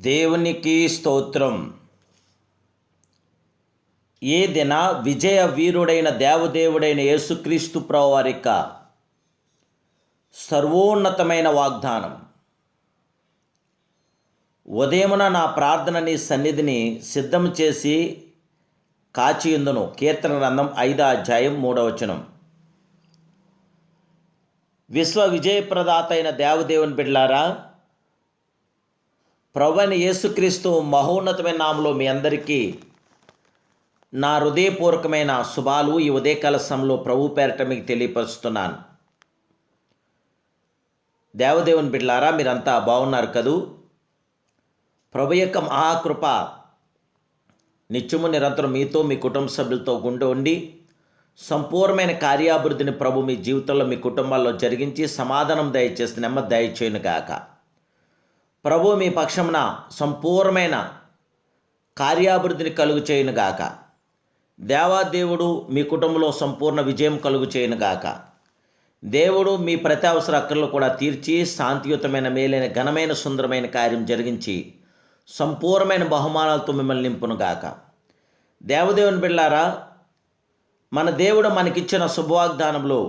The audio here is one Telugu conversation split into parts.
దేవునికి స్తోత్రం. ఏ దిన విజయ వీరుడైన దేవదేవుడైన యేసుక్రీస్తు ప్రవారిక సర్వోన్నతమైన వాగ్దానం. ఉదయమున నా ప్రార్థనని సన్నిధిని సిద్ధం చేసి కాచియుందును. కీర్తన గ్రంథం ఐదో అధ్యాయం మూడవచనం విశ్వ విజయప్రదాత అయిన దేవదేవుని బిడ్లారా ప్రభువైన యేసుక్రీస్తు మహోన్నతమైన నామలో మీ అందరికీ నా హృదయపూర్వకమైన శుభాలు ఈ ఉదయకాల సమయంలో ప్రభు పేరట మీకు తెలియపరుస్తున్నాను. దేవదేవుని బిడ్లారా మీరంతా బాగున్నారు కదూ? ప్రభు యొక్క మహాకృప నిత్యము నిరంతరం మీతో మీ కుటుంబ సభ్యులతో గుండె ఉండి సంపూర్ణమైన కార్యాభివృద్ధిని ప్రభు మీ జీవితంలో మీ కుటుంబాల్లో జరిగించి సమాధానం దయచేసి నెమ్మది దయచేయను కాక ప్రభు మీ పక్షమున సంపూర్ణమైన కార్యాభివృద్ధిని కలుగు చేయను గాక దేవాదేవుడు మీ కుటుంబంలో సంపూర్ణ విజయం కలుగు చేయను గాక దేవుడు మీ ప్రతి అవసర అక్కర్లు కూడా తీర్చి శాంతియుతమైన మేలైన ఘనమైన సుందరమైన కార్యం జరిగించి సంపూర్ణమైన బహుమానాలతో మిమ్మల్ని నింపును గాక దేవదేవుని బిళ్ళారా మన దేవుడు మనకిచ్చిన శుభవాగ్దానంలో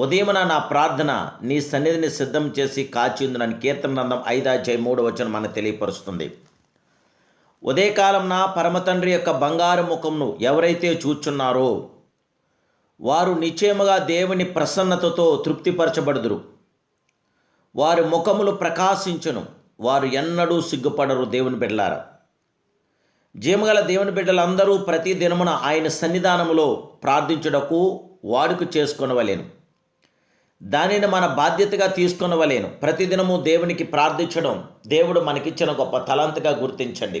ఉదయమున నా ప్రార్థన నీ సన్నిధిని సిద్ధం చేసి కాచిందునని కీర్తన నందం ఐదాధ్యాయ మూడు వచ్చిన మనకు తెలియపరుస్తుంది. ఉదయకాలం నా పరమతండ్రి యొక్క బంగారు ముఖంను ఎవరైతే చూచున్నారో వారు నిశ్చయముగా దేవుని ప్రసన్నతతో తృప్తిపరచబడుదురు. వారి ముఖములు ప్రకాశించును వారు ఎన్నడూ సిగ్గుపడరు దేవుని బిడ్డలారా. జీమగల దేవుని బిడ్డలందరూ ప్రతి దినమున ఆయన సన్నిధానములో ప్రార్థించుటకు వాడుక చేసుకొనవలేను. దానిని మన బాధ్యతగా తీసుకొనవలేను. ప్రతిదినము దేవునికి ప్రార్థించడం దేవుడు మనకిచ్చిన గొప్ప తలంతగా గుర్తించండి.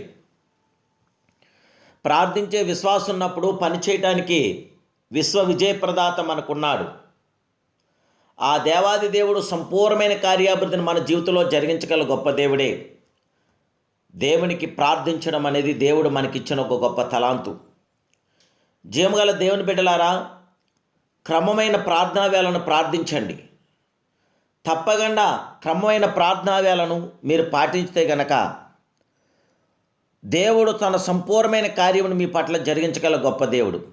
ప్రార్థించే విశ్వాసం ఉన్నప్పుడు పనిచేయటానికి విశ్వ విజయప్రదాత మనకున్నాడు. ఆ దేవాది దేవుడు సంపూర్ణమైన కార్యాభివృద్ధిని మన జీవితంలో జరిగించగల గొప్ప దేవుడే. దేవునికి ప్రార్థించడం అనేది దేవుడు మనకిచ్చిన ఒక గొప్ప తలాంతు. జీవగల దేవుని బిడ్డలారా క్రమమైన ప్రార్థనావ్యాలను ప్రార్థించండి. తప్పకుండా క్రమమైన ప్రార్థనావ్యాలను మీరు పాటించితే గనక దేవుడు తన సంపూర్ణమైన కార్యమును మీ పట్ల జరిగించగల గొప్ప దేవుడు.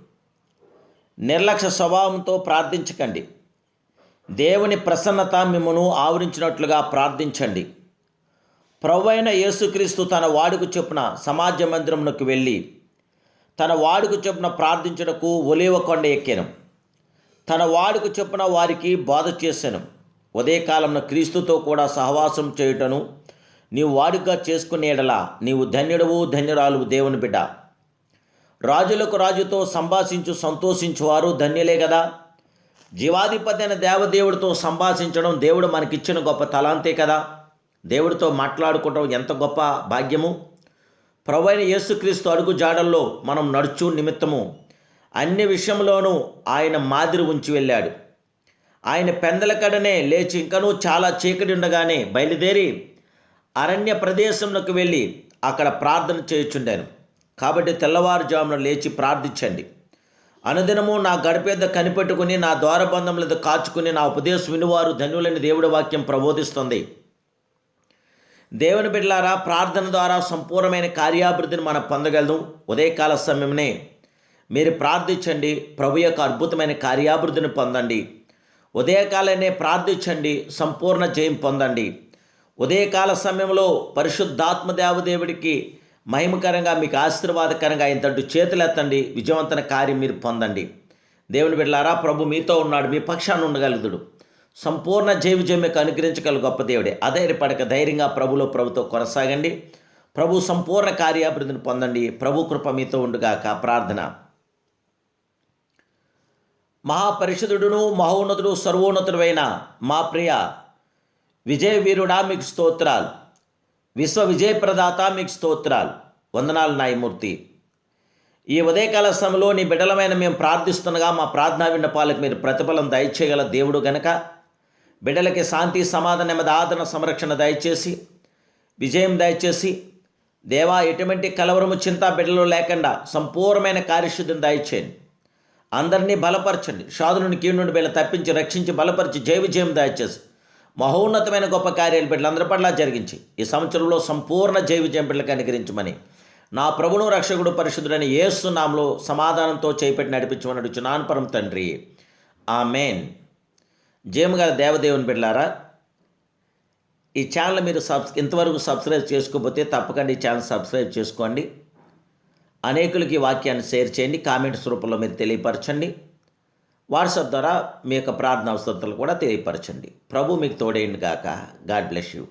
నిర్లక్ష్య స్వభావంతో ప్రార్థించకండి. దేవుని ప్రసన్నత మిమ్మను ఆవరించినట్లుగా ప్రార్థించండి. ప్రవ్వైన యేసుక్రీస్తు తన వాడుకు చొప్పున సమాజ మందిరమునకు వెళ్ళి తన వాడుకు చొప్పున ప్రార్థించుటకు ఒలేవ కొండ ఎక్కాను. తన వాడుకు చొప్పున వారికి బాధ చేశాను. ఉదయకాలంలో క్రీస్తుతో కూడా సహవాసం చేయుటను నీవు వాడుగా చేసుకునేడలా నీవు ధన్యుడవు ధన్యురాలు దేవుని బిడ్డ. రాజులకు రాజుతో సంభాషించు సంతోషించువారు ధన్యులే కదా జీవాధిపతి అయిన దేవదేవుడితో సంభాషించడం దేవుడు మనకిచ్చిన గొప్ప తలాంతే కదా. దేవుడితో మాట్లాడుకోవడం ఎంత గొప్ప భాగ్యము. ప్రభు అయిన యేసుక్రీస్తు అడుగు జాడల్లో మనం నడుచు నిమిత్తము. అన్ని విషయంలోనూ ఆయన మాదిరి ఉంచి వెళ్ళాడు. ఆయన పెందల కడనే లేచి ఇంకనూ చాలా చీకటి ఉండగానే బయలుదేరి అరణ్య ప్రదేశంలోకి వెళ్ళి అక్కడ ప్రార్థన చేయుచుండాను. కాబట్టి తెల్లవారుజామున లేచి ప్రార్థించండి. అనుదినము నా గడిపేద కనిపెట్టుకుని నా ద్వారబంధములతో కాచుకుని నా ఉపదేశం వినువారు ధన్యులని దేవుడి వాక్యం ప్రబోధిస్తుంది. దేవుని బిడ్డలారా ప్రార్థన ద్వారా సంపూర్ణమైన కార్యాభివృద్ధిని మనం పొందగలం ఉదయకాల సమయంనే మీరు ప్రార్థించండి. ప్రభు యొక్క అద్భుతమైన కార్యాభివృద్ధిని పొందండి. ఉదయకాలనే ప్రార్థించండి. సంపూర్ణ జయం పొందండి. ఉదయకాల సమయంలో పరిశుద్ధాత్మ దేవదేవుడికి మహిమకరంగా మీకు ఆశీర్వాదకరంగా ఇంతటి చేతులెత్తండి విజయవంతన కార్యం మీరు పొందండి. దేవుని బిడ్డలారా ప్రభు మీతో ఉన్నాడు. మీ పక్షాన్ని ఉండగలుగుడు సంపూర్ణ జయ విజయం మీకు అనుగ్రహించగల గొప్ప దేవుడే. అధైర్యపడక ధైర్యంగా ప్రభులో ప్రభుతో కొనసాగండి. ప్రభు సంపూర్ణ కార్యాభివృద్ధిని పొందండి. ప్రభు కృప మీతో ఉండుగాక. ప్రార్థన. మహాపరిషదుడును మహోన్నతుడు సర్వోన్నతుడైన మా ప్రియ విజయవీరుడా మీకు స్తోత్రాలు. విశ్వ విజయప్రదాత మీకు స్తోత్రాలు. వందనాలు నాయమూర్తి ఈ ఉదయకాల సమయంలో నీ బిడ్డలమైన మేము ప్రార్థిస్తుండగా మా ప్రార్థనా విన్నపాలకు మీరు ప్రతిఫలం దయచేయగల దేవుడు గనక బిడ్డలకి శాంతి సమాధానం నెమ్మది ఆదరణ సంరక్షణ దయచేసి విజయం దయచేసి దేవా ఎటువంటి కలవరము చింత బిడ్డలు లేకుండా సంపూర్ణమైన కార్యశుద్ధిని దయచేయండి. అందరినీ బలపరచండి. షాదులను కీడు నుండి వీళ్ళని తప్పించి రక్షించి బలపరిచి జయ విజయం దయచేసి. మహోన్నతమైన గొప్ప కార్యాలు బిడ్డలందరి పట్ల జరిగించి ఈ సంవత్సరంలో సంపూర్ణ జయ విజయం బిడ్డలకు అనుగ్రహించమని నా ప్రభును రక్షకుడు పరిశుద్ధుడైన యేసు నామలో సమాధానంతో చేపెట్టి నడిపించమని అడుగుచున్నాను. పరం తండ్రి. ఆ మెయిన్ జయము దేవదేవుని బిడ్డారా ఈ ఛానల్ మీరు సబ్స్ ఇంతవరకు సబ్స్క్రైబ్ చేసుకోకపోతే తప్పకుండా ఈ ఛానల్ సబ్స్క్రైబ్ చేసుకోండి. అనేకులకి వాక్యాన్ని షేర్ చేయండి కామెంట్స్ రూపంలో మీరు తెలియపరచండి. వాట్సాప్ ద్వారా మీ యొక్క ప్రార్థన అవసరతలు కూడా తెలియపరచండి. ప్రభు మీకు తోడేయండి గాక. God bless you.